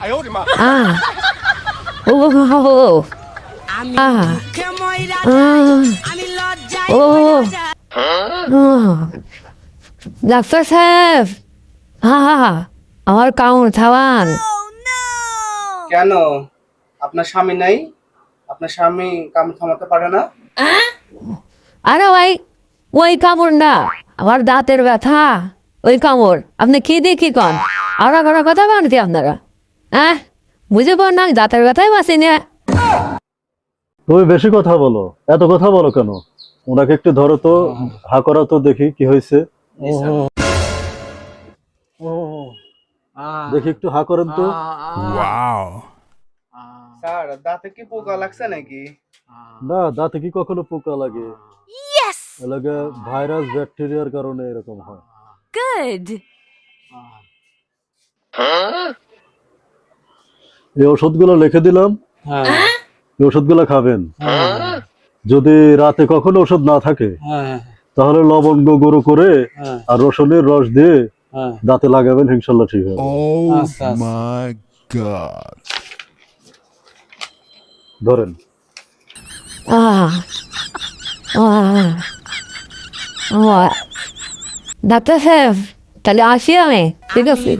আহ। ও ও আমি আহ। দুঃখে ময়রা আহ। আমি লজ্জায় ও যাই। আহ। ডাক্তার সাহেব আমার কাউন থামান। কেন? আপনার স্বামী নাই? আপনার স্বামী কাম থামাতে পারে না? আরে ভাই ওই কামড় না। আমার দাঁতের ব্যথা ওই কামড়। আপনি কি দেখি কন? আর ঘরে কথা বানতি আপনারা? হ্যাঁ বুঝে পার না আমি দাঁতের ব্যথাই বাঁচি না। তুমি বেশি কথা বলো এত কথা বলো কেন? ওনাকে একটু ধরো তো হা করো তো দেখি কি হয়েছে। দেখি একটু হা করেন তো। স্যার দাঁতে কি পোকা লাগছে নাকি? না দাঁতে কি কখনো পোকা লাগে? লাগে ভাইরাস ব্যাকটেরিয়ার কারণে এরকম হয়। Good. এই ওষুধগুলো লিখে দিলাম। এই ওষুধগুলো খাবেন। যদি রাতে কখনো ওষুধ না থাকে তাহলে লবঙ্গ গুঁড়ো করে আর রসুনের রস দিয়ে দাঁতে লাগাবেন ইনশাল্লাহ ঠিক হবে। Oh my god. ধরেন। ডাক্তার সাহেব তাহলে আসি আমি। ঠিক আছে।